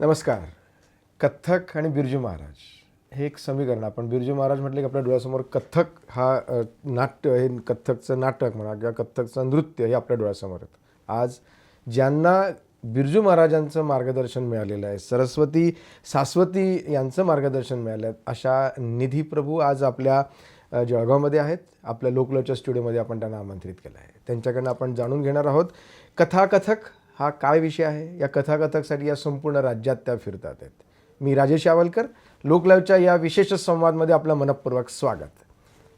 नमस्कार. कथ्थक आणि बिरजू महाराज. हे एक समीकरण. आपण बिरजू महाराज म्हटले की आपल्या डोळ्यासमोर कथ्थक हा नाट्य हे कथ्थकचं नाटक म्हणा किंवा कथ्थकचं नृत्य हे आपल्या डोळ्यासमोर येतं. आज ज्यांना बिरजू महाराजांचं मार्गदर्शन मिळालेलं आहे सरस्वती सास्वती यांचं मार्गदर्शन मिळालं आहे अशा निधी प्रभू आज आपल्या जळगावमध्ये आहेत. आपल्या लोकलच्या स्टुडिओमध्ये आपण त्यांना आमंत्रित केलं आहे. त्यांच्याकडनं आपण जाणून घेणार आहोत. कथाकथक हा काय विषय आहे? या कथाकथकसाठी या संपूर्ण राज्यात त्या फिरतात आहेत. मी राजेश यावलकर लोकलाईव्हच्या या विशेष संवादमध्ये आपलं मनपूर्वक स्वागत.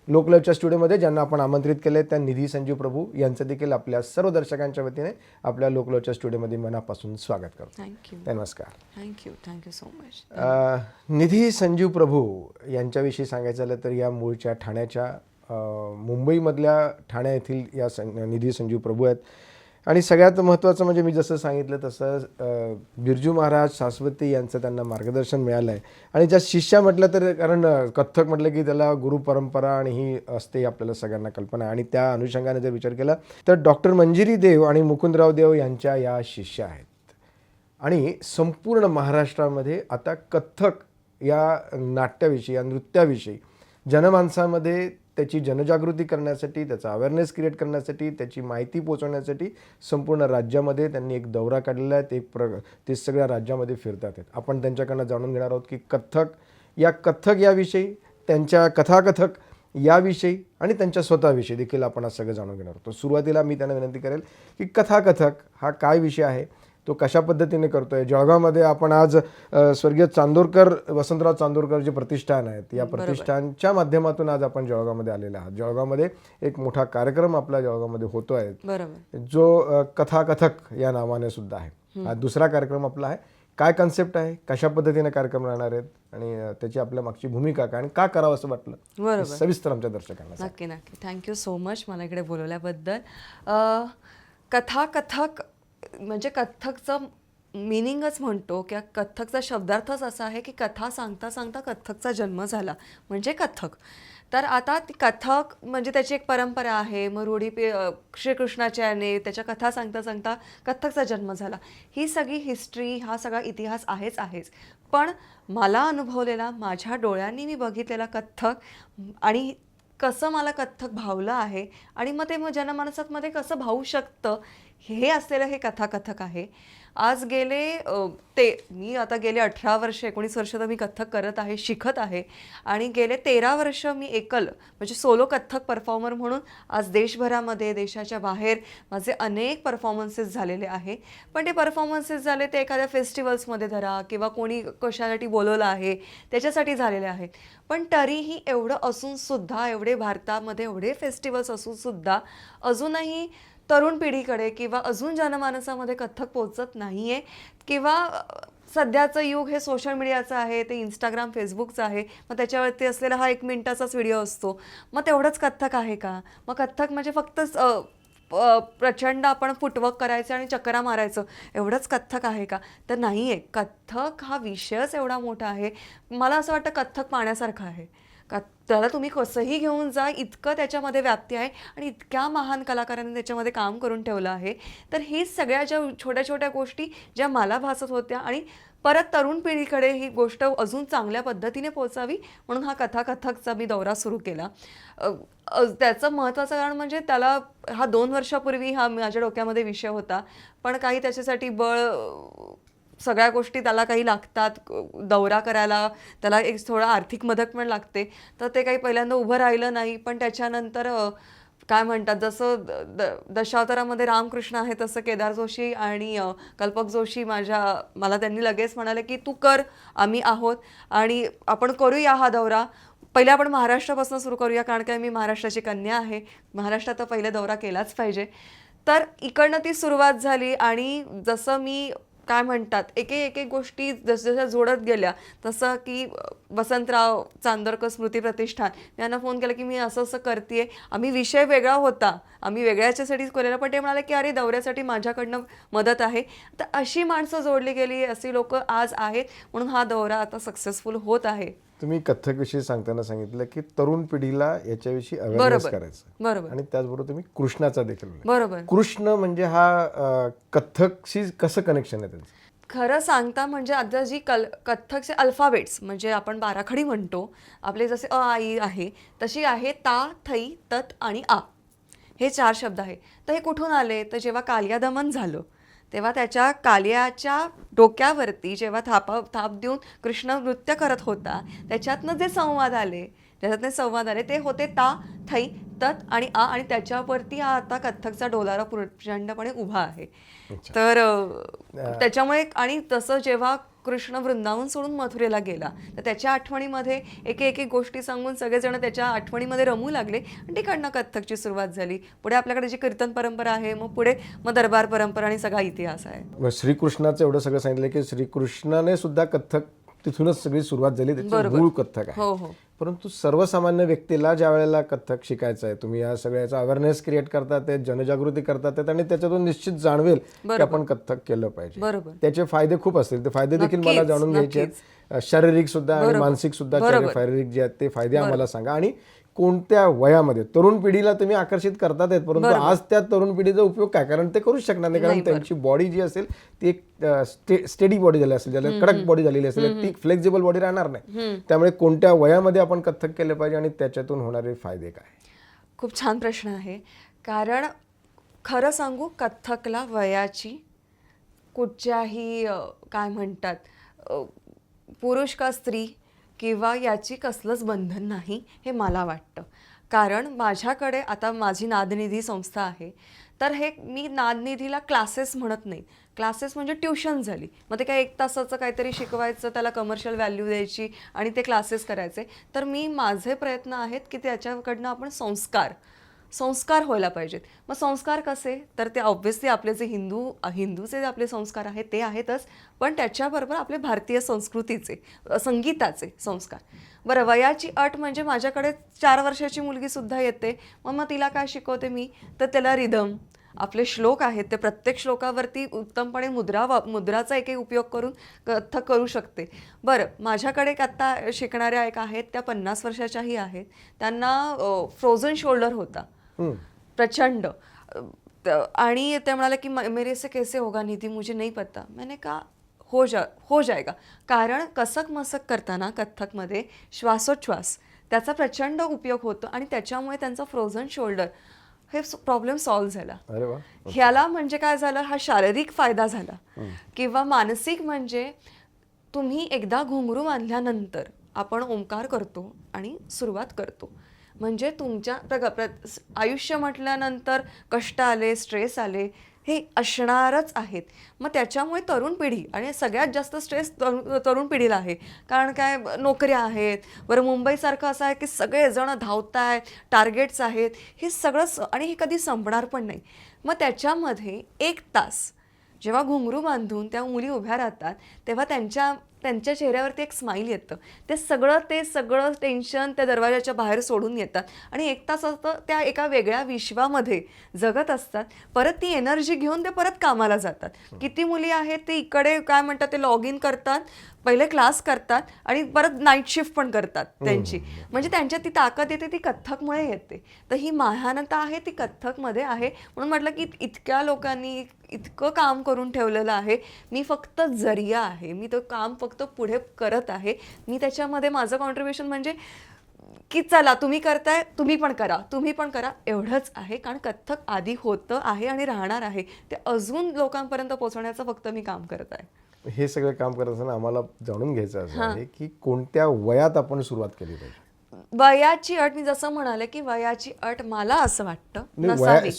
लोकलाईव्हच्या स्टुडिओमध्ये ज्यांना आपण आमंत्रित केले त्या निधी संजीव प्रभू यांचं देखील आपल्या सर्व दर्शकांच्या वतीने आपल्या लोकलाईव्हच्या स्टुडिओमध्ये मनापासून स्वागत करतो. थँक्यू नमस्कार. Thank you thank you so much Nidhi Sanjeev Prabhu यांच्याविषयी सांगायचं झालं तर या मूळच्या ठाण्याच्या मुंबईमधल्या ठाण्या येथील या सं निधी संजीव प्रभू आहेत. आणि सगळ्यात महत्त्वाचं म्हणजे मी जसं सांगितलं तसं बिरजू महाराज शाश्वती यांचं त्यांना मार्गदर्शन मिळालं आहे आणि ज्या शिष्या म्हटलं तर कारण कथ्थक म्हटलं की त्याला गुरु परंपरा आणि ही असते आपल्याला सगळ्यांना कल्पना आहे. आणि त्या अनुषंगाने जर विचार केला तर डॉक्टर मंजिरी देव आणि मुकुंदराव देव यांच्या या शिष्या आहेत. आणि संपूर्ण महाराष्ट्रामध्ये आता कथ्थक या नाट्याविषयी या नृत्याविषयी जनमानसामध्ये त्याची जनजागृती करण्यासाठी त्याचा अवेअरनेस क्रिएट करण्यासाठी त्याची माहिती पोचवण्यासाठी संपूर्ण राज्यामध्ये त्यांनी एक दौरा काढलेला आहे. ते एक प्र ते सगळ्या राज्यामध्ये फिरतात आहेत. आपण त्यांच्याकडनं जाणून घेणार आहोत की कथ्थक या कथ्थक याविषयी त्यांच्या कथाकथक याविषयी आणि त्यांच्या स्वतःविषयी देखील आपण आज सगळं जाणून घेणार आहोत. सुरुवातीला मी त्यांना विनंती करेल की कथाकथक हा काय विषय आहे तो कशा पद्धतीने करतोय? जळगावमध्ये आपण आज स्वर्गीय चांदोरकर वसंतराव चांदोरकर जे प्रतिष्ठान आहेत या प्रतिष्ठानच्या माध्यमातून आज आपण जळगावमध्ये आलेले आहात. जळगावमध्ये एक मोठा कार्यक्रम आपल्या जळगावमध्ये होतो आहे. जो कथाकथक या नावाने सुद्धा आहे. हा दुसरा कार्यक्रम आपला आहे. काय कन्सेप्ट आहे? कशा पद्धतीने कार्यक्रम राहणार आहेत? आणि त्याची आपल्या मागची भूमिका काय आणि का करावं असं वाटलं? बरोबर. सविस्तर आमच्या दर्शकांना. नक्की नक्की. थँक्यू सो मच मला इकडे बोलवल्याबद्दल. अं, कथा कथक म्हणजे कथ्थकचं मिनिंगच म्हणतो किंवा कथ्थकचा शब्दार्थच असा आहे की कथा सांगता सांगता कथ्थकचा जन्म झाला. म्हणजे कथ्थक. तर आता ती कथक म्हणजे त्याची एक परंपरा आहे. मग रूढी श्रीकृष्णाच्याने त्याच्या कथा सांगता सांगता कथ्थकचा जन्म झाला. ही सगळी हिस्ट्री हा सगळा इतिहास आहेच आहेच. पण मला अनुभवलेला माझ्या डोळ्यांनी मी बघितलेला कथ्थक आणि कसं मला कथ्थक भावलं आहे आणि मग ते मग जनमानसामध्ये कसं भावू शकतं हे असलेलं हे कथाकथक आहे. आज गेले ते मी आता गेले अठरा वर्ष एकोणीस वर्ष तर मी कथ्थक करत आहे शिकत आहे. आणि गेले तेरा वर्ष मी एकल म्हणजे सोलो कथ्थक परफॉर्मर म्हणून आज देशभरामध्ये देशाच्या बाहेर माझे अनेक परफॉर्मन्सेस झालेले आहे. पण ते परफॉर्मन्सेस झाले ते एखाद्या फेस्टिवल्समध्ये धरा किंवा कोणी कशासाठी बोलवलं आहे त्याच्यासाठी झालेले आहेत. पण तरीही एवढं असूनसुद्धा एवढे भारतामध्ये एवढे फेस्टिवल्स असूनसुद्धा अजूनही तरुण पिढीकडे किंवा अजून जनमानसामध्ये कथ्थक पोचत नाही आहे किंवा सध्याचं युग हे सोशल मीडियाचं आहे ते इंस्टाग्राम फेसबुकचं आहे मग त्याच्यावरती असलेला हा एक मिनिटाचाच व्हिडिओ असतो. मग तेवढंच कथ्थक आहे का? मग कथ्थक म्हणजे फक्त प्रचंड आपण फुटवर्क करायचं आणि चकरा मारायचं एवढंच कथ्थक आहे का? तर नाही आहे कथ्थक हा विषयच एवढा मोठा आहे. मला असं वाटतं कथ्थक पाण्यासारखं आहे. का त्याला तुम्ही कसंही घेऊन जा इतकं त्याच्यामध्ये व्याप्ती आहे आणि इतक्या महान कलाकारांनी त्याच्यामध्ये काम करून ठेवलं आहे. तर ही सगळ्या ज्या छोट्या छोट्या गोष्टी ज्या मला भासत होत्या आणि परत तरुण पिढीकडे ही गोष्ट अजून चांगल्या पद्धतीने पोचावी म्हणून हा कथाकथकचा मी दौरा सुरू केला. त्याचं महत्त्वाचं कारण म्हणजे त्याला हा दोन वर्षापूर्वी हा माझ्या डोक्यामध्ये विषय होता. पण काही त्याच्यासाठी बळ सगळ्या गोष्टी त्याला काही लागतात दौरा करायला त्याला एक थोडं आर्थिक मदत पण लागते. तर ते काही पहिल्यांदा उभं राहिलं नाही पण त्याच्यानंतर काय म्हणतात जसं द- द- दशावतारामध्ये रामकृष्ण आहे तसं केदार जोशी आणि कल्पक जोशी माझ्या मला त्यांनी लगेच म्हणाले की तू कर आम्ही आहोत आणि आपण करूया हा दौरा. पहिले आपण महाराष्ट्रापासून सुरू करूया कारण काय मी महाराष्ट्राची कन्या आहे. महाराष्ट्रात तर पहिले दौरा केलाच पाहिजे. तर इकडनं ती सुरुवात झाली आणि जसं मी काय म्हणतात एक एक गोष्टी जसजशा जोडत गेल्या तसं की वसंतराव चांदोरकर स्मृती प्रतिष्ठान यांना फोन केला की मी असं असं करते आम्ही विषय वेगळा होता आम्ही वेगळ्याच्यासाठी केलेला पण ते म्हणाले की अरे दौऱ्यासाठी माझ्याकडनं मदत आहे. तर अशी माणसं जोडली गेली अशी लोक आज आहेत म्हणून हा दौरा आता सक्सेसफुल होत आहे. तुम्ही कथ्थक विषयी सांगताना सांगितलं की तरुण पिढीला याच्याविषयी अवेअरनेस बरोबर. करायचं. बरोबर. आणि त्याचबरोबर तुम्ही कृष्णाचा देखील बरोबर. कृष्ण म्हणजे हा कथ्थकशी कसं कनेक्शन आहे त्यांचं? खरं सांगता म्हणजे आता जी कल कथ्थकचे अल्फाबेट्स म्हणजे आपण बाराखडी म्हणतो आपले जसे अ आई आहे तशी आहे ता थई तत आणि आ. हे चार शब्द आहे. तर हे कुठून आले? तर जेव्हा कालियादमन झालं तेव्हा त्याच्या कालियाच्या डोक्यावरती जेव्हा थापा थाप देऊन कृष्ण नृत्य करत होता त्याच्यातनं जे संवाद आले त्याच्यातले संवाद आले ते होते ता थै तत आणि आ आणि त्याच्यावरती हा आता कथ्थकचा डोलारा प्रचंडपणे उभा आहे. तर त्याच्यामुळे आणि तसं जेव्हा कृष्ण वृंदावन सोडून मथुरेला गेला. तर त्याच्या आठवणीमध्ये एक एक एक गोष्टी सांगून सगळेजण त्याच्या आठवणीमध्ये रमू लागले आणि तिकडनं कथ्थकची सुरुवात झाली. पुढे आपल्याकडे जी कीर्तन परंपरा आहे मग पुढे मग दरबार परंपरा आणि सगळा इतिहास आहे. मग श्रीकृष्णाचं एवढं सगळं सांगितलं की श्रीकृष्णाने सुद्धा कथ्थक तिथूनच सगळी सुरुवात झाली त्याची बरोबर. मूळ कथ्थक आहे. हो हो. परंतु सर्वसामान्य व्यक्तीला ज्या वेळेला कथ्थक शिकायचं आहे तुम्ही या सगळ्याचा अवेअरनेस क्रिएट करतात आहेत जनजागृती करतात आहेत आणि त्याच्यातून निश्चित जाणवेल की आपण कथ्थक केलं पाहिजे. बरोबर. त्याचे फायदे खूप असतील ते फायदे देखील मला नक्कीच, जाणून घ्यायचे आहेत. शारीरिक सुद्धा आणि मानसिक सुद्धा. शारीरिक जे आहेत ते फायदे आम्हाला सांगा. आणि कोणत्या वयामध्ये? तरुण पिढीला तुम्ही आकर्षित करतात आहेत परंतु आज त्या तरुण पिढीचा उपयोग काय? कारण ते करूच शकणार नाही कारण त्यांची बॉडी जी असेल ती एक स्टेडी बॉडी झाली असेल ज्याला कडक बॉडी झालेली असेल ती फ्लेक्झिबल बॉडी राहणार नाही. त्यामुळे कोणत्या वयामध्ये आपण कथ्थक केलं पाहिजे आणि त्याच्यातून होणारे फायदे काय? खूप छान प्रश्न आहे. कारण खरं सांगू कथ्थकला वयाची कुठच्याही काय म्हणतात पुरुष का स्त्री किंवा याची कसलंच बंधन नाही हे मला वाटतं. कारण माझ्याकडे आता माझी नादनिधी संस्था आहे. तर हे मी नादनिधीला क्लासेस म्हणत नाही. क्लासेस म्हणजे ट्युशन झाली. मग ते काय एक तासाचं काहीतरी शिकवायचं त्याला कमर्शियल व्हॅल्यू द्यायची आणि ते क्लासेस करायचे. तर मी माझे प्रयत्न आहेत की त्याच्याकडनं आपण संस्कार संस्कार व्हायला पाहिजेत. मग संस्कार कसे? तर ते ऑब्व्हियसली आपले जे हिंदू हिंदूचे जे आपले संस्कार आहेत ते आहेतच. पण त्याच्याबरोबर आपले भारतीय संस्कृतीचे संगीताचे संस्कार. बरं वयाची अट म्हणजे माझ्याकडे चार वर्षाची मुलगी सुद्धा येते. मग मग तिला काय शिकवते मी? तर त्याला रिदम आपले श्लोक आहेत ते प्रत्येक श्लोकावरती उत्तमपणे मुद्रा वा मुद्राचा एक एक उपयोग करून कथ्थक करू शकते. बरं माझ्याकडे एक आत्ता शिकणाऱ्या एक आहेत त्या पन्नास वर्षाच्याही आहेत. त्यांना फ्रोझन शोल्डर होता. प्रचंड. आणि ते म्हणाले की "म- मेरे से कैसे होगा निधि? मुझे नहीं पता. मैंने कहा हो जा हो जाएगा. कारण कसक मसक करताना कथ्थकमध्ये श्वासोच्छ्वास त्याचा प्रचंड उपयोग होतो आणि त्याच्यामुळे त्यांचा फ्रोझन शोल्डर हे प्रॉब्लेम सॉल्व्ह झाला. ह्याला म्हणजे काय झालं? हा शारीरिक फायदा झाला. किंवा मानसिक म्हणजे तुम्ही एकदा घुंगरू बांधल्यानंतर आपण ओंकार करतो आणि सुरुवात करतो. म्हणजे तुमच्या प्रग प्र आयुष्य म्हटल्यानंतर कष्ट आले स्ट्रेस आले हे असणारच आहेत. मग त्याच्यामुळे तरुण पिढी आणि सगळ्यात जास्त स्ट्रेस तरुण तरुण पिढीला आहे. कारण काय नोकऱ्या आहेत. बरं मुंबईसारखं असं आहे की सगळेजण धावत आहेत टार्गेट्स आहेत. हे सगळं स- आणि हे कधी संपणार पण नाही. मग त्याच्यामध्ये एक तास जेव्हा घुंगरू बांधून त्या मुली उभ्या राहतात तेव्हा त्यांच्या त्यांच्या चेहऱ्यावरती एक स्माईल येतं. ते सगळं ते सगळं टेन्शन त्या दरवाजाच्या बाहेर सोडून येतात. आणि एक तास असतं त्या एका वेगळ्या विश्वामध्ये जगत असतात. परत ती एनर्जी घेऊन ते परत कामाला जातात. किती मुली आहेत ते इकडे काय म्हणतात ते लॉग इन करतात. पहिले क्लास करतात आणि परत नाईट शिफ्ट पण करतात त्यांची. म्हणजे त्यांच्यात ती ताकद येते ती कथ्थकमुळे येते. तर ही महानता आहे ती कथ्थकमध्ये आहे. म्हणून म्हटलं की इतक्या लोकांनी इतकं काम करून ठेवलेलं आहे. मी फक्त जरिया आहे. मी तो काम फक्त पुढे करत आहे. मी त्याच्यामध्ये माझं कॉन्ट्रीब्युशन म्हणजे की चला तुम्ही करताय तुम्ही पण करा तुम्ही पण करा एवढंच आहे. कारण कथ्थक आधी होतं आहे आणि राहणार आहे. ते अजून लोकांपर्यंत पोहोचवण्याचं फक्त मी काम करत आहे. हे सगळं काम करत असताना आम्हाला जाणून घ्यायचं असं आहे की कोणत्या वयात आपण सुरुवात केली पाहिजे? वयाची अट मी जसं म्हणाले की वयाची अट मला असं वाटतं नसावी.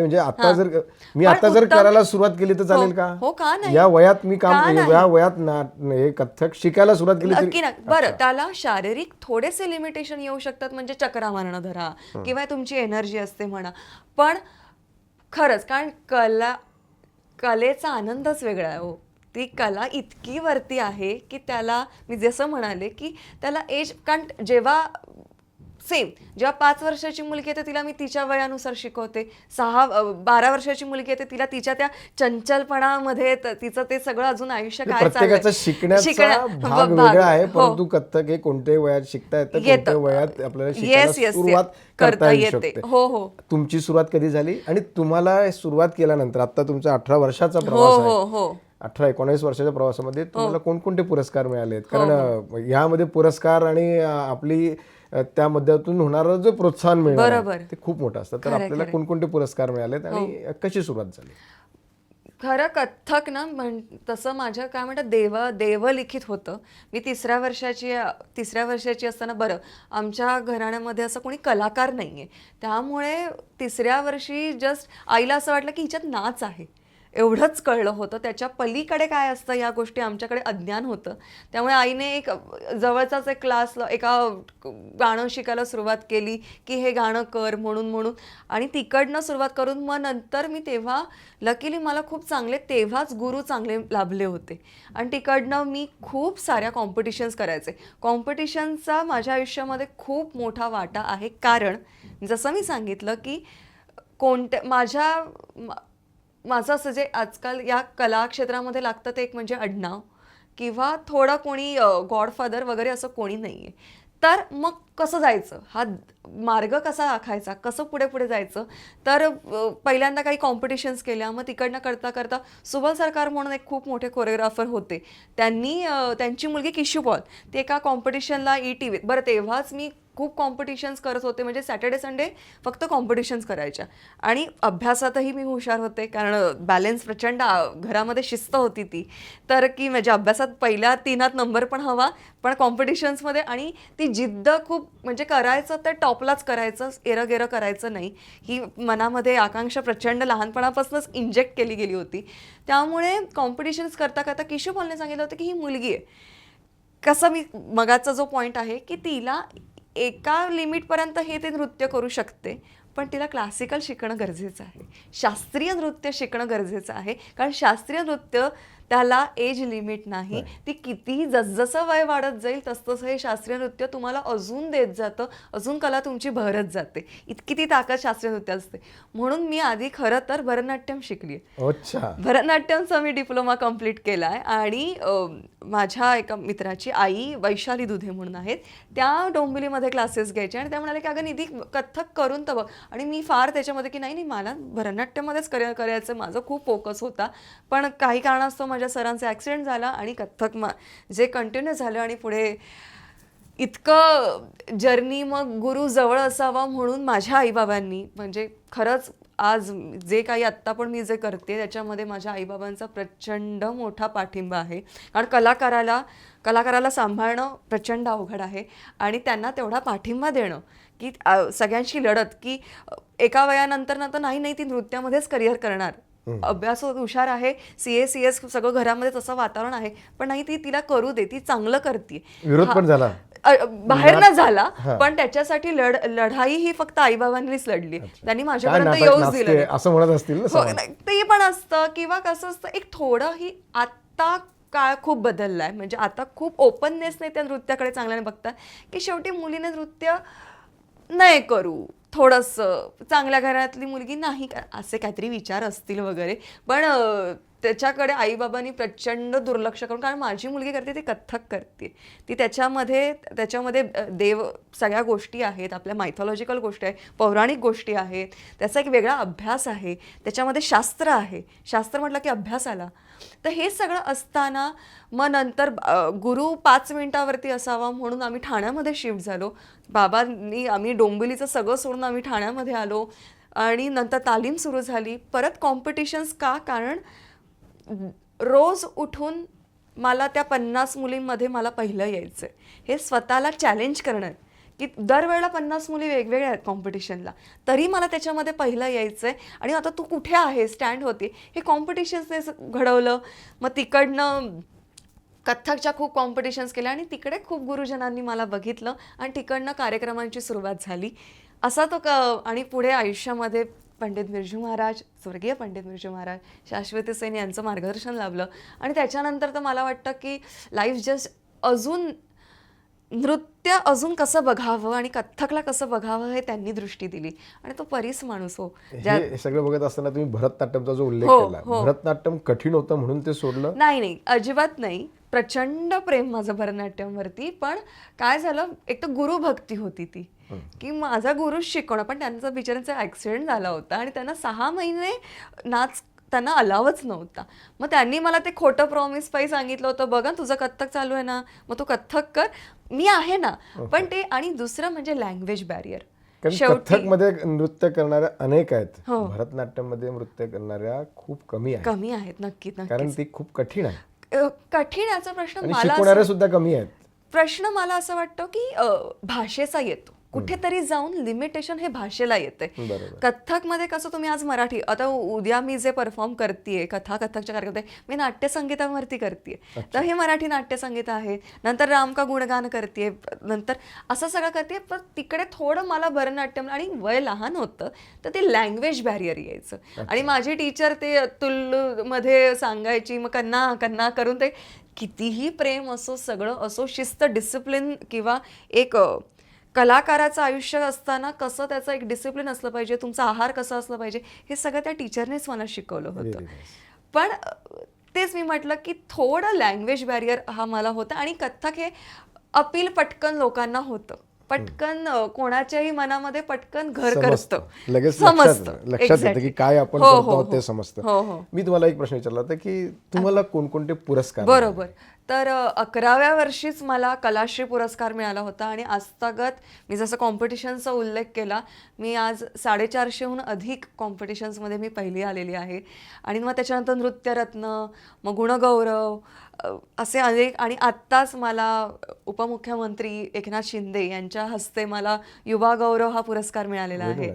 म्हणजे आता हा. जर मी पण आता जर उत्तम- करायला सुरुवात केली तर चालेल हो, का? हो, का नाही? या वयात मी का काम नाही? या वयात ना हे कथ्थक शिकायला सुरुवात केली नक्की नक्की बरं त्याला शारीरिक थोडेसे लिमिटेशन येऊ शकतात म्हणजे चक्रा मारणं धरा किंवा तुमची एनर्जी असते म्हणा. पण खरंच कारण कला कलेचा आनंदच वेगळा आहे हो. ती कला इतकी वरती आहे की त्याला मी जसं म्हणाले की त्याला एज कारण जेव्हा सेम जेव्हा पाच वर्षाची मुलगी येते तिला मी तिच्या वयानुसार शिकवते सहा बारा वर्षाची मुलगी येते तिला तिच्या त्या चंचलपणामध्ये तिचं ते सगळं अजून आयुष्य काय म्हणजे चाललंय? शिकण्याचा शिकण्या- भाग भाग- वेगळा आहे हो. परंतु कथ्थक हे कोणत्याही वयात शिकता येतं. कोणत्या वयात आपल्याला. सुरुवात करता येते. हो, हो. तुमची सुरुवात कधी झाली आणि तुम्हाला सुरुवात केल्यानंतर आता तुमचा अठरा वर्षाचा हो प्रवास हो हो अठरा एकोणीस वर्षाच्या प्रवासामध्ये हो. तुम्हाला कोणकोणते पुरस्कार मिळाले आहेत कारण अं, यामध्ये पुरस्कार आणि आपली त्या मध्यातून होणारं जे प्रोत्साहन मिळणार बरोबर. ते खूप मोठं असतं तर आपल्याला. कोणकोणते पुरस्कार मिळालेत आणि हो. कशी सुरुवात झाली खरं कथ्थक ना म्हण तसं माझ्या काय म्हणतात देव देवलिखित होतं मी तिसऱ्या वर्षाची तिसऱ्या वर्षाची असताना बरं आमच्या घराण्यामध्ये असं कोणी कलाकार नाही आहे त्यामुळे तिसऱ्या वर्षी जस्ट आईला असं वाटलं की हिच्यात नाच आहे एवढंच कळलं होतं. त्याच्या पलीकडे काय असतं या गोष्टी आमच्याकडे अज्ञान होतं. त्यामुळे आईने एक जवळचाच एक क्लास एका गाणं शिकायला सुरुवात केली की हे गाणं कर म्हणून म्हणून. आणि तिकडनं सुरुवात करून मग नंतर मी तेव्हा लकीली मला खूप चांगले तेव्हाच गुरु चांगले लाभले होते. आणि तिकडनं मी खूप साऱ्या कॉम्पिटिशन्स करायचे. कॉम्पिटिशनचा माझ्या आयुष्यामध्ये खूप मोठा वाटा आहे. कारण जसं मी सांगितलं की कोणत्या माझ्या माझं असं जे आजकाल या कला क्षेत्रामध्ये लागतं ते एक म्हणजे आडनाव किंवा थोडं कोणी गॉडफादर वगैरे असं कोणी नाही आहे तर मग कसं जायचं? हा मार्ग कसा आखायचा कसं पुढे पुढे जायचं? तर पहिल्यांदा काही कॉम्पिटिशन्स केल्या मग तिकडनं करता करता सुबल सरकार म्हणून एक खूप मोठे कोरिओग्राफर होते. त्यांनी त्यांची मुलगी किशू पॉल ती एका कॉम्पिटिशनला ई टी व्हीत बरं तेव्हाच मी खूप कॉम्पिटिशन्स करत होते म्हणजे सॅटर्डे संडे फक्त कॉम्पिटिशन्स करायच्या. आणि अभ्यासातही मी हुशार होते कारण बॅलेन्स प्रचंड घरामध्ये शिस्त होती ती. तर की म्हणजे अभ्यासात पहिल्या तीनात नंबर पण हवा पण कॉम्पिटिशन्समध्ये आणि ती जिद्द खूप म्हणजे करायचं तर टॉपलाच करायचं एरंगेरं करायचं नाही. ही मनामध्ये आकांक्षा प्रचंड लहानपणापासूनच इंजेक्ट केली गेली होती. त्यामुळे कॉम्पिटिशन्स करता करता किशू पॉलने सांगितलं होतं की ही मुलगी आहे. कसं मी मगाचा जो पॉईंट आहे की तिला एका लिमिटपर्यंत हे ते नृत्य करू शकते. पण तिला क्लासिकल शिकणं गरजेचं आहे. शास्त्रीय नृत्य शिकणं गरजेचं आहे. कारण शास्त्रीय नृत्य त्याला एज लिमिट नाही. ती कितीही जसजसं वय वाढत जाईल तसतसं हे शास्त्रीय नृत्य तुम्हाला अजून देत जातं. अजून कला तुमची भरत जाते. इतकी ती ताकद शास्त्रीय नृत्य असते. म्हणून मी आधी खरं तर भरतनाट्यम शिकली अच्छा. भरतनाट्यमचा मी डिप्लोमा कंप्लीट केला आहे आणि माझ्या एका मित्राची आई वैशाली दुधे म्हणून आहेत. त्या डोंबिवलीमध्ये क्लासेस घ्यायचे आणि त्या म्हणाले की अगं निधी कथ्थक करून तर बघ. आणि मी फार त्याच्यामध्ये की नाही नाही मला भरतनाट्यमध्येच कर करायचं. माझं खूप फोकस होता. पण काही कारणास्तव माझ्या सरांचा ॲक्सिडेंट झाला आणि कथ्थक मा जे कंटिन्यू झालं आणि पुढे इतकं जर्नी मग गुरु जवळ असावा म्हणून माझ्या आईबाबांनी म्हणजे खरंच आज जे काही आत्ता पण मी जे करते त्याच्यामध्ये माझ्या आईबाबांचा प्रचंड मोठा पाठिंबा आहे. कारण कलाकाराला कलाकाराला सांभाळणं प्रचंड अवघड आहे आणि त्यांना तेवढा पाठिंबा देणं की सगळ्यांशी लढत की एका वयानंतर नंतर नाही नाही ती नृत्यामध्येच करिअर करणार. अभ्यासात हुशार आहे सी ए सी एस सगळं घरामध्ये तसं वातावरण आहे पण नाही ती तिला करू दे ती चांगलं करते विरोध पण झाला. बाहेर न झाला. पण त्याच्यासाठी लढ लढाई ही फक्त आईबाबांनीच लढली. त्यांनी माझ्यापर्यंत येऊच दिलं. असं म्हणत असतील हो, ते पण असतं किंवा कसं असतं एक थोडं ही आत्ता काळ खूप बदललाय. म्हणजे आता खूप ओपननेसने त्या नृत्याकडे चांगल्याने बघतात की शेवटी मुलीने नृत्य नाही करू. थोडंसं चांगल्या घरातली मुलगी नाही का असे काहीतरी विचार असतील वगैरे. पण त्याच्याकडे आईबाबांनी प्रचंड दुर्लक्ष करून कारण माझी मुलगी करते ती कथ्थक करते. ती त्याच्यामध्ये त्याच्यामध्ये देव सगळ्या गोष्टी आहेत आपल्या मायथॉलॉजिकल गोष्टी आहेत पौराणिक गोष्टी आहेत त्याचा एक वेगळा अभ्यास आहे त्याच्यामध्ये शास्त्र आहे. शास्त्र म्हटलं की अभ्यास आला तर हे सगळं असताना मग नंतर गुरु पाच मिनिटावरती असावा म्हणून आम्ही ठाण्यामध्ये शिफ्ट झालो. बाबांनी आम्ही डोंबिवलीचं सगळं सोडून आम्ही ठाण्यामध्ये आलो. आणि नंतर तालीम सुरू झाली. परत कॉम्पिटिशन्स का? कारण रोज उठून मला त्या पन्नास मुलींमध्ये मला पहिलं यायचं हे स्वतःला चॅलेंज करणं आहे. की दरवेळेला पन्नास मुली वेगवेगळ्या आहेत कॉम्पिटिशनला तरी मला त्याच्यामध्ये पहिलं यायचं आहे आणि आता तू कुठे आहे? स्टँड होती हे कॉम्पिटिशन्सने घडवलं. मग तिकडनं कथ्थकच्या खूप कॉम्पिटिशन्स केल्या आणि तिकडे खूप गुरुजनांनी मला बघितलं. आणि तिकडनं कार्यक्रमांची सुरुवात झाली. असा तो क आणि पुढे आयुष्यामध्ये पंडित बिरजू महाराज स्वर्गीय पंडित बिरजू महाराज शाश्वती सेन यांचं मार्गदर्शन लाभलं. आणि त्याच्यानंतर तर मला वाटतं की लाईफ जस्ट अजून नृत्य अजून कसं बघावं आणि कथ्थकला कसं बघावं हे त्यांनी दृष्टी दिली. आणि तो परीस माणूस हो. हे सगळं बघत असताना तुम्ही भरतनाट्यमचा जो उल्लेख हो, केला हो. भरतनाट्यम कठीण होतं म्हणून ते सोडलं? नाही नाही. अजिबात नाही. प्रचंड प्रेम माझं भरतनाट्यमवरती. पण काय झालं एक तर गुरुभक्ती होती ती. की माझा गुरु शिकवणं पण त्यांचा बिचाऱ्यांचा ॲक्सिडेंट झाला होता आणि त्यांना सहा महिने नाच त्यांना अलावच नव्हता. मग त्यांनी मला ते खोटं प्रॉमिस पायी सांगितलं होतं बघा तुझं कथ्थक चालू आहे ना मग तू कथ्थक कर. मी आहे ना पण ते आणि दुसरं म्हणजे लँग्वेज बॅरियर कथ्थकमध्ये नृत्य करणाऱ्या अनेक आहेत. हो. भरतनाट्यममध्ये नृत्य करणाऱ्या खूप कमी आहेत. कमी आहेत नक्की कारण ती खूप कठीण आहे. कठीण याचा प्रश्न मला सुद्धा कमी आहेत. प्रश्न मला असं वाटतं की भाषेचा येतो. कुठेतरी जाऊन लिमिटेशन हे भाषेला येते बरोबर. कथ्थकमध्ये कसं तुम्ही आज मराठी आता उद्या मी जे परफॉर्म करते कथा कथकच्या कार्यक्रमात मी नाट्यसंगीतावरती करते तर हे मराठी नाट्यसंगीत आहे. नंतर रामका गुणगान करते नंतर असं सगळं करते पण तिकडे थोडं मला भरतनाट्यम आणि वय लहान होतं तर ते लँग्वेज बॅरियर यायचं. आणि माझी टीचर ते तुल्लू मध्ये सांगायची मग कन्ना कन्ना करून ते कितीही प्रेम असो सगळं असो शिस्त डिसिप्लिन किंवा एक कलाकाराचं आयुष्य असताना कसं त्याचं एक डिसिप्लिन असलं पाहिजे तुमचा आहार कसा असला पाहिजे हे सगळं त्या टीचरनेच मला शिकवलं होतं. पण तेच मी म्हटलं की थोडं लँग्वेज बॅरियर हा मला होता आणि कथ्थक हे अपील पटकन लोकांना होतं पटकन कोणाच्याही मनामध्ये पटकन घर समजतं. करतं लगेच समजतं. लक्षात येतं. की काय आपण हो, हो. ते समजतं हो हो मी तुम्हाला एक प्रश्न विचारला होता की तुम्हाला कोणकोणते पुरस्कार बरोबर तर अकराव्या वर्षीच मला कलाश्री पुरस्कार मिळाला होता आणि आजतागत मी जसं कॉम्पिटिशनचा उल्लेख केला मी आज साडेचारशेहून अधिक कॉम्पिटिशन्समध्ये मी पहिली आलेली आहे. आणि मग त्याच्यानंतर नृत्यरत्न मग गुणगौरव असे अनेक आणि आत्ताच मला उपमुख्यमंत्री एकनाथ शिंदे यांच्या हस्ते मला युवा गौरव हा पुरस्कार मिळालेला आहे.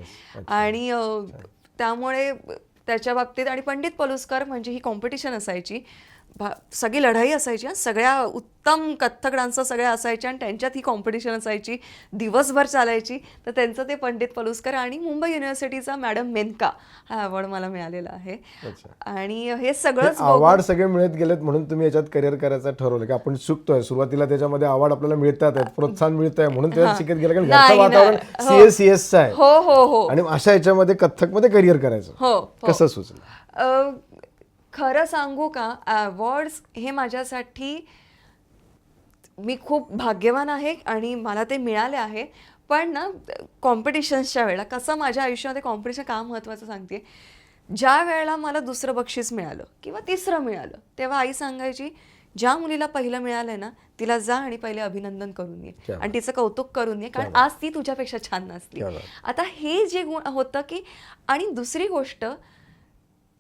आणि त्यामुळे त्याच्या बाबतीत आणि पंडित पलुस्कर म्हणजे ही कॉम्पिटिशन असायची. भा सगळी लढाई असायची हं. सगळ्या उत्तम कथ्थक डान्सर सगळ्या असायच्या आणि त्यांच्यात ही कॉम्पिटिशन असायची. दिवसभर चालायची. तर त्यांचं ते पंडित पलुस्कर आणि मुंबई युनिव्हर्सिटीचा मॅडम मेनका हा अवॉर्ड मला मिळालेला आहे. आणि हे सगळंच अवॉर्ड सगळे मिळत गेलेत म्हणून तुम्ही याच्यात करिअर करायचं ठरवलं की आपण चुकतोय. सुरुवातीला त्याच्यामध्ये अवॉर्ड आपल्याला मिळतात प्रोत्साहन मिळत आहे म्हणून त्याच्यात शिकत गेलं कारण वातावरण. सीएस सीएसचं आहे. हो हो हो. आणि अशा याच्यामध्ये कथ्थकमध्ये करिअर करायचं. हो हो. कसं सुचलं? खरं सांगू का अवॉर्ड्स हे माझ्यासाठी मी खूप भाग्यवान आहे आणि मला ते मिळाले आहे. पण ना कॉम्पिटिशन्सच्या वेळेला कसं माझ्या आयुष्यामध्ये कॉम्पिटिशन का महत्त्वाचं सांगते? ज्या वेळेला मला दुसरं बक्षीस मिळालं किंवा तिसरं मिळालं तेव्हा आई सांगायची ज्या मुलीला पहिलं मिळालंय ना तिला जा आणि पहिले अभिनंदन करून ये आणि तिचं कौतुक करून ये कारण आज ती तुझ्यापेक्षा छान नसली. आता हे जे गुण होतं की आणि दुसरी गोष्ट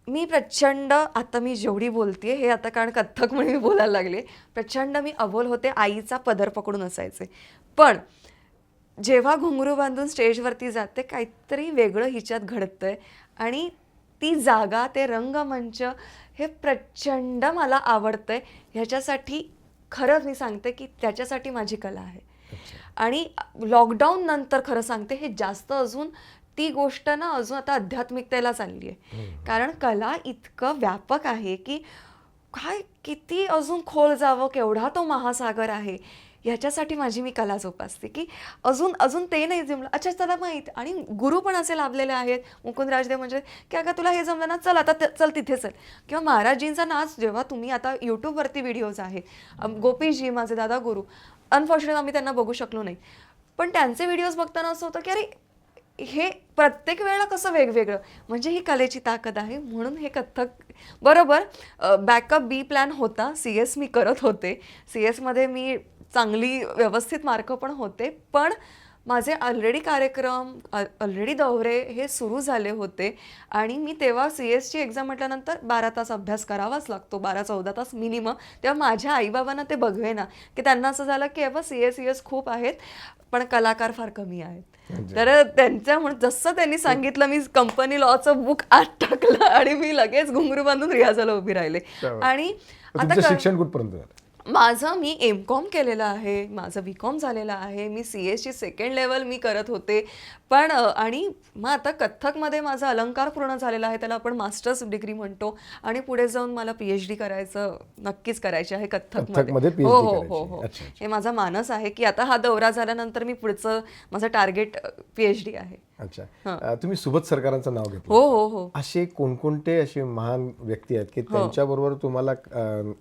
मी प्रचंड आता मी जेवढी बोलते हे आता कारण कथ्थक म्हणून मी बोलायला लागले प्रचंड मी अबोल होते आईचा पदर पकडून असायचे. पण जेव्हा घुंगरू बांधून स्टेजवरती जाते काहीतरी वेगळं हिच्यात घडतंय आणि ती जागा ते रंगमंच हे प्रचंड मला आवडतंय. ह्याच्यासाठी खरंच मी सांगते की त्याच्यासाठी माझी कला आहे. आणि लॉकडाऊन नंतर खरं सांगते हे जास्त अजून ती गोष्ट ना अजून आता आध्यात्मिकतेला चालली आहे. कारण कला इतकं व्यापक आहे की काय किती अजून खोल जावं केवढा तो महासागर आहे ह्याच्यासाठी माझी मी कला जोपासते की अजून अजून ते नाही जमलं. अच्छा त्याला माहीत. आणि गुरु पण असे लाभलेले आहेत मुकुंद राजदेव म्हणजे की अगं तुला हे जमलं ना चल आता चल तिथे चल. किंवा महाराजींचा नाच जेव्हा तुम्ही आता यूट्यूबवरती व्हिडिओज आहेत गोपीजी माझे दादा गुरु अनफॉर्च्युनेट आम्ही त्यांना बघू शकलो नाही. पण त्यांचे व्हिडिओज बघताना असं होतं की अरे हे प्रत्येक वेळेला कसं वेगवेगळं? म्हणजे ही कलेची ताकद आहे म्हणून हे कथ्थक बरोबर बॅकअप बी प्लॅन होता सी एस मी करत होते. सी एसमध्ये मी चांगली व्यवस्थित मार्क पण होते पण माझे ऑलरेडी कार्यक्रम ऑलरेडी दौरे हे सुरू झाले होते. आणि मी तेव्हा सी एसची एक्झाम म्हटल्यानंतर बारा तास अभ्यास करावाच लागतो बारा चौदा तास मिनिमम तेव्हा माझ्या आईबाबांना ते बघवेना की त्यांना असं झालं की बाबा सी एस सी एस खूप आहेत पण कलाकार फार कमी आहेत. तर त्यांच्या म्हणून जसं त्यांनी सांगितलं मी कंपनी लॉचं बुक आत टाकलं आणि मी लगेच घुंगरू बांधून रियाजाला उभी राहिले. आणि आता शिक्षण कुठपर्यंत झालं? माझं मी एम कॉम केलेलं आहे माझं बी कॉम झालेलं आहे मी सी एसची सेकंड लेवल मी करत होते. पण आणि मग आता कथ्थकमध्ये माझा अलंकार पूर्ण झालेला आहे त्याला आपण मास्टर्स डिग्री म्हणतो. आणि पुढे जाऊन मला पी एच डी करायचं नक्कीच करायचे आहे कथ्थकमध्ये. हो हो हो. हो. हे माझा मानस आहे की आता हा दौरा झाल्यानंतर मी पुढचं माझं टार्गेट पी एच डी आहे. अच्छा. तुम्ही सुबत सरकारांचं नाव घेतलं. हो हो हो. असे कोणकोणते असे महान व्यक्ती आहेत की त्यांच्याबरोबर तुम्हाला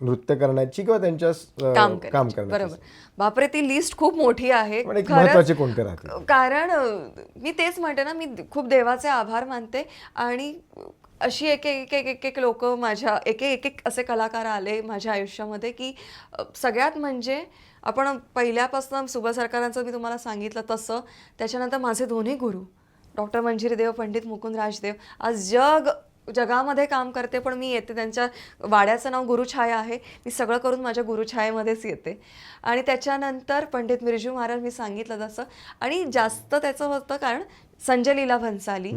नृत्य करण्याची किंवा त्यांच्या काम. करण्याची. बरोबर. बापरे ती लिस्ट खूप मोठी आहे. महत्त्वाचे कोणते राहतील कारण मी तेच म्हणते ना मी खूप देवाचे आभार मानते आणि अशी एक एक एक एक एक लोक माझ्या एक एक एक असे कलाकार आले माझ्या आयुष्यामध्ये की सगळ्यात म्हणजे आपण पहिल्यापासून सुबा सरकारांचं मी तुम्हाला सांगितलं तसं त्याच्यानंतर माझे दोन्ही गुरु. डॉक्टर मंजिरी देव पंडित मुकुंद राजदेव आज जग जगामध्ये काम करते पण मी येते. त्यांच्या वाड्याचं नाव गुरुछाया आहे. मी सगळं करून माझ्या गुरुछायेमध्येच येते. आणि त्याच्यानंतर पंडित मिरजू महाराज मी सांगितलं तसं. आणि जास्त त्याचं होतं कारण संजय लीला भन्साली.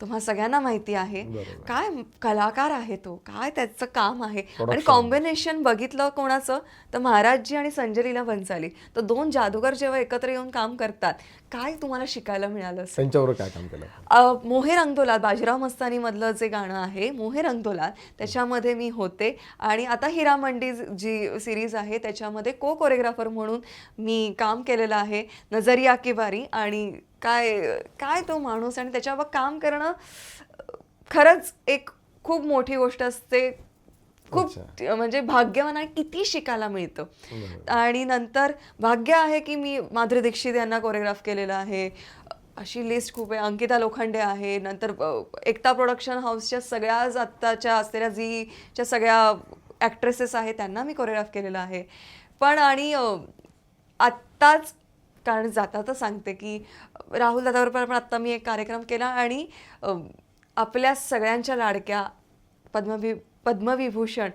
तुम्हा सगळ्यांना माहिती आहे. काय कलाकार आहे तो? काय त्याचं काम आहे? आणि. कॉम्बिनेशन बघितलं कोणाचं? तर महाराजजी आणि संजय लीला भन्साली तर दोन जादूगर जेव्हा एकत्र येऊन काम करतात काय तुम्हाला शिकायला मिळालं? त्यांच्यावर काय काम केलं? मोहे रंगदोलाल बाजीराव मस्तानी मधलं जे गाणं आहे मोहे रंगदोलाल त्याच्यामध्ये मी होते. आणि आता हिरा मंडी जी सिरीज आहे त्याच्यामध्ये को कोरिओग्राफर म्हणून मी काम केलेलं आहे नजरिया की बारी आणि काय काय तो माणूस आणि त्याच्यावर काम करणं खरंच एक खूप मोठी गोष्ट असते. खूप म्हणजे भाग्यवान आणि किती शिकायला मिळतं. आणि नंतर भाग्य आहे की मी माधुरी दीक्षित यांना कोरिओग्राफ केलेलं आहे. अशी लिस्ट खूप आहे. अंकिता लोखंडे आहे. नंतर एकता प्रोडक्शन हाऊसच्या सगळ्याच आत्ताच्या असलेल्या झीच्या सगळ्या ॲक्ट्रेसेस आहेत त्यांना मी कोरिओग्राफ केलेलं आहे. पण आणि आत्ताच कारण जाता तर सांगते की राहुल दादाबरोबर पण आत्ता मी एक कार्यक्रम केला आणि आपल्या सगळ्यांच्या लाडक्या पद्मवि पद्मविभूषण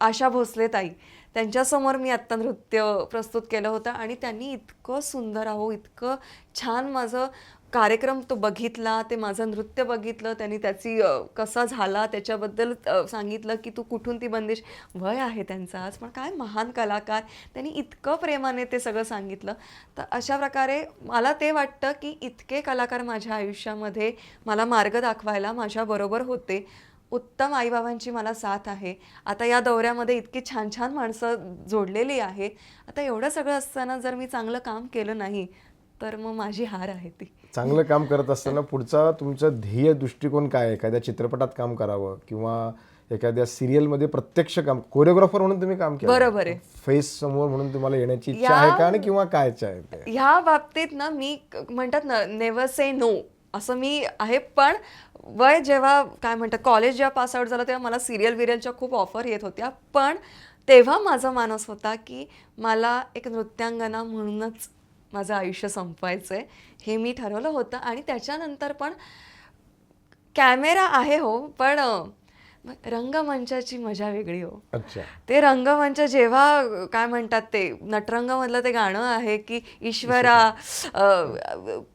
आशा भोसले ताई त्यांच्यासमोर मी आत्ता नृत्य प्रस्तुत केलं होतं आणि त्यांनी इतकं सुंदर आहो इतकं छान माझं कार्यक्रम तो बघितला ते माझं नृत्य बघितलं त्यांनी त्याची कसा झाला त्याच्याबद्दल सांगितलं की तू कुठून ती बंदिश वय आहे त्यांचा आज पण काय महान कलाकार त्यांनी इतकं प्रेमाने ते सगळं सांगितलं. तर अशा प्रकारे मला ते वाटतं की इतके कलाकार माझ्या आयुष्यामध्ये मला मार्ग दाखवायला माझ्याबरोबर होते. उत्तम आईबाबांची मला साथ आहे. आता या दौऱ्यामध्ये इतकी छान छान माणसं जोडलेली आहेत आता एवढं सगळं असताना जर मी चांगलं काम केलं नाही तर मग माझी हार आहे ती. चांगलं काम करत असताना पुढचा तुमचं ध्येय दृष्टिकोन काय एखाद्या चित्रपटात काम करावं किंवा एखाद्या सिरियलमध्ये प्रत्यक्ष काम कोरिओग्राफर म्हणून तुम्ही काम केलं. बरोबर आहे. फेस समोर म्हणून तुम्हाला येण्याची इच्छा आहे का आणि किंवा काय इच्छा आहे ते? ह्या बाबतीत ना मी म्हणतात ना नेव्हर से नो असं मी आहे. पण वय जेव्हा काय म्हणतात कॉलेज जेव्हा पास आउट झालं तेव्हा मला सिरियल विरियलच्या खूप ऑफर येत होत्या. पण तेव्हा माझा मानस होता की मला एक नृत्यांगना म्हणूनच माझं आयुष्य संपवायचं आहे हे मी ठरवलं होतं आणि त्याच्यानंतर पण कॅमेरा आहे हो पण रंगमंचाची मजा वेगळी हो. अच्छा. ते रंगमंच जेव्हा काय म्हणतात ते नटरंगमधलं ते गाणं आहे की ईश्वरा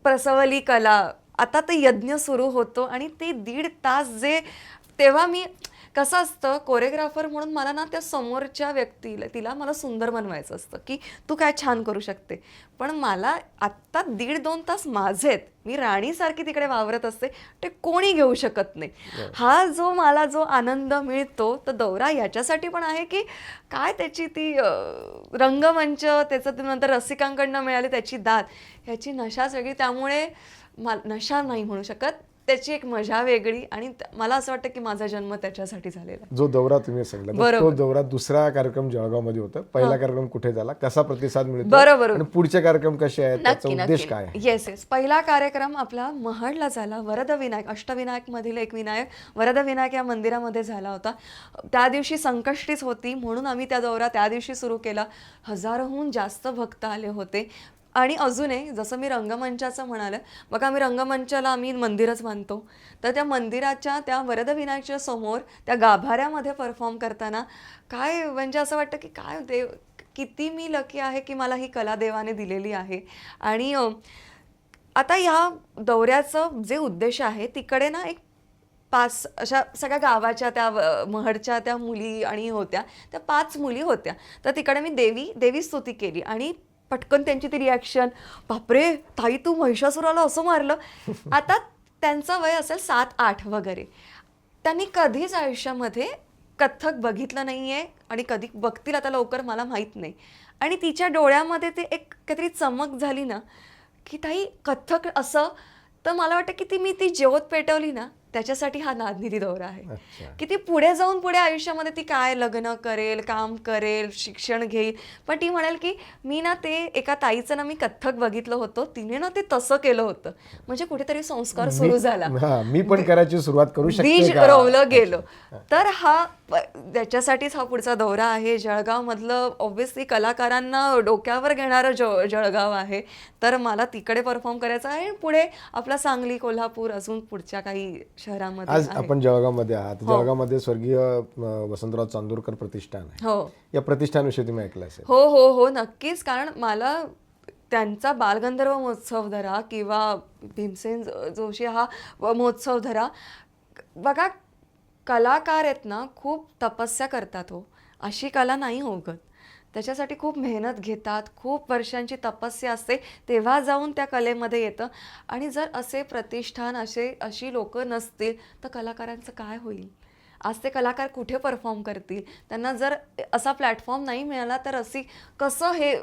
प्रसवली कला आता ते यज्ञ सुरू होतो आणि ते दीड तास जे तेव्हा मी कसं असतं कोरिओग्राफर म्हणून मला ना त्या समोरच्या व्यक्तीला तिला मला सुंदर बनवायचं असतं की तू काय छान करू शकते. पण मला आत्ता दीड दोन तास माझेत मी राणीसारखी तिकडे वावरत असते ते कोणी घेऊ शकत नाही. हा जो मला जो आनंद मिळतो तर दौरा याच्यासाठी पण आहे की काय त्याची ती रंगमंच त्याचं नंतर रसिकांकडनं मिळाली त्याची दाद ह्याची नशाच वेगळी त्यामुळे मा- नशा नाही म्हणू शकत. त्याची एक मजा वेगळी आणि मला असं वाटतं की माझा जन्म त्याच्यासाठी झालेला. जो दौरा तुम्ही सांगितला. तो दौरा दुसरा कार्यक्रम जळगावमध्ये होता. पहिला कार्यक्रम कुठे झाला? कसा प्रतिसाद मिळतो? बरोबर. पुढचे कार्यक्रम कसे आहेत? त्याचा उद्देश काय येस येस पहिला कार्यक्रम आपला महडला झाला. वरदविनायक अष्टविनायक मधील एक विनायक वरदविनायक या मंदिरामध्ये झाला होता. त्या दिवशी संकष्टीच होती म्हणून आम्ही त्या दौरा त्या दिवशी सुरू केला. हजारोहून जास्त भक्त आले होते. आणि अजूनही जसं मी रंगमंचाचं म्हणालं बघा आम्ही रंगमंचाला आम्ही मंदिरच मानतो. तर त्या मंदिराच्या त्या वरदविनायकच्या समोर त्या गाभाऱ्यामध्ये परफॉर्म करताना काय म्हणजे असं वाटतं की काय देव किती मी लकी आहे की मला ही कला देवाने दिलेली आहे. आणि आता ह्या दौऱ्याचं जे उद्देश आहे तिकडे ना एक पाच अशा सगळ्या गावाच्या त्या महडच्या त्या मुली आणि होत्या त्या पाच मुली होत्या. तर तिकडे मी देवी देवी स्तुती केली आणि पटकन त्यांची ती रिॲक्शन बापरे ताई तू महिषासुराला असं मारलं? आता त्यांचं वय असेल सात आठ वगैरे. त्यांनी कधीच आयुष्यामध्ये कथ्थक बघितलं नाही आहे आणि कधी बघतील आता लवकर मला माहीत नाही. आणि तिच्या डोळ्यामध्ये ते एक काहीतरी चमक झाली ना की ताई कथ्थक असं तर मला वाटतं की ती मी ती ज्योत पेटवली ना त्याच्यासाठी हा नादनिधी दौरा आहे. की ती पुढे जाऊन पुढे आयुष्यामध्ये ती काय लग्न करेल काम करेल शिक्षण घेईल. पण ती म्हणेल की मी ना ते एका ताईचं ना मी कथ्थक बघितलं होतं. तिने ना ते तसं केलं होतं. म्हणजे कुठेतरी संस्कार सुरू झाला. हा मी पण करायची सुरुवात करू शकते बीज? रोवलं गेलं. तर हा त्याच्यासाठीच हा पुढचा दौरा आहे. जळगाव मधलं ऑब्व्हियसली कलाकारांना डोक्यावर घेणारं ज जळगाव आहे. तर मला तिकडे परफॉर्म करायचं आहे. पुढे आपला सांगली कोल्हापूर अजून पुढच्या काही शहरांमध्ये आज. आपण जळगावमध्ये आहात. हो. जळगावमध्ये स्वर्गीय वसंतराव चांदूरकर प्रतिष्ठान आहे. हो. या प्रतिष्ठानविषयी तुम्ही ऐकलं असेल. हो हो हो. नक्कीच. कारण मला त्यांचा बालगंधर्व महोत्सव धरा किंवा भीमसेन जोशी हा महोत्सव धरा. बघा कलाकार आहेत ना खूप तपस्या करतात हो. अशी कला नाही होगत त्याच्यासाठी खूप मेहनत घेतात खूप वर्षांची तपस्या असते तेव्हा जाऊन त्या कलेमध्ये येतं. आणि जर असे प्रतिष्ठान असे अशी लोकं नसतील तर कलाकारांचं काय होईल? आज ते कलाकार कुठे परफॉर्म करतील? त्यांना जर असा प्लॅटफॉर्म नाही मिळाला तर अशी कसं हे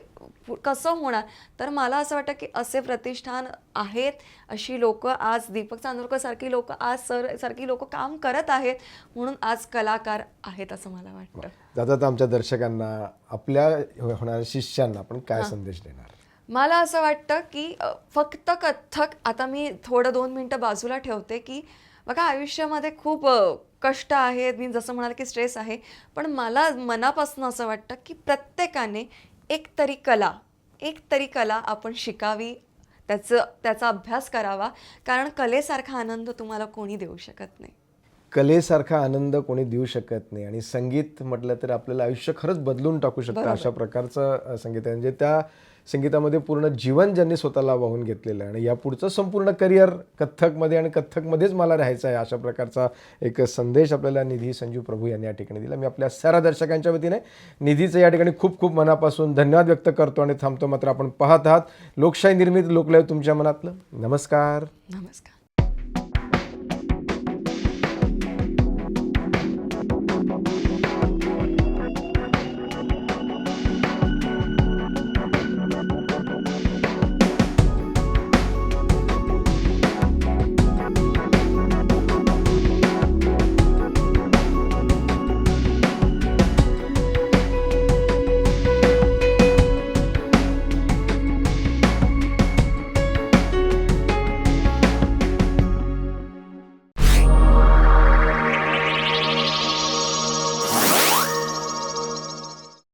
कसं होणार? तर मला असं वाटतं की असे प्रतिष्ठान आहेत अशी लोक आज दीपक चांदोरकर सारखी लोक आज सर सारखी लोक काम करत आहेत म्हणून आज कलाकार आहेत असं मला वाटतं. तर आमच्या दर्शकांना आपल्या होणाऱ्या शिष्यांना आपण काय संदेश देणार? मला असं वाटतं की फक्त कथ्थक आता मी थोडं दोन मिनटं बाजूला ठेवते की बघा आयुष्यामध्ये खूप कष्ट आहेत. मी जसं म्हणाल की स्ट्रेस आहे. पण मला मनापासून असं वाटतं की प्रत्येकाने एक तरी कला एक तरी कला आपण शिकावी. त्याचं त्याचा अभ्यास करावा. कारण कलेसारखा आनंद तुम्हाला कोणी देऊ शकत नाही. कलेसारखा आनंद कोणी देऊ शकत नाही. आणि संगीत म्हटलं तर आपल्याला आयुष्य खरंच बदलून टाकू शकतं अशा प्रकारचं संगीत आहे. म्हणजे त्या संगीतामध्ये पूर्ण जीवन ज्यांनी स्वतःला वाहून घेतलेलं आहे. आणि या पुढचं संपूर्ण करिअर कथ्थकमध्ये आणि कथ्थकमध्येच मला राहायचं आहे अशा प्रकारचा एक संदेश आपल्याला निधी संजीव प्रभू यांनी या ठिकाणी दिला. मी आपल्या सर्व दर्शकांच्या वतीने निधीचं या ठिकाणी खूप खूप मनापासून धन्यवाद व्यक्त करतो आणि थांबतो मात्र आपण पाहत आहात लोकशाही निर्मित लोकलय तुमच्या मनातलं. नमस्कार. नमस्कार.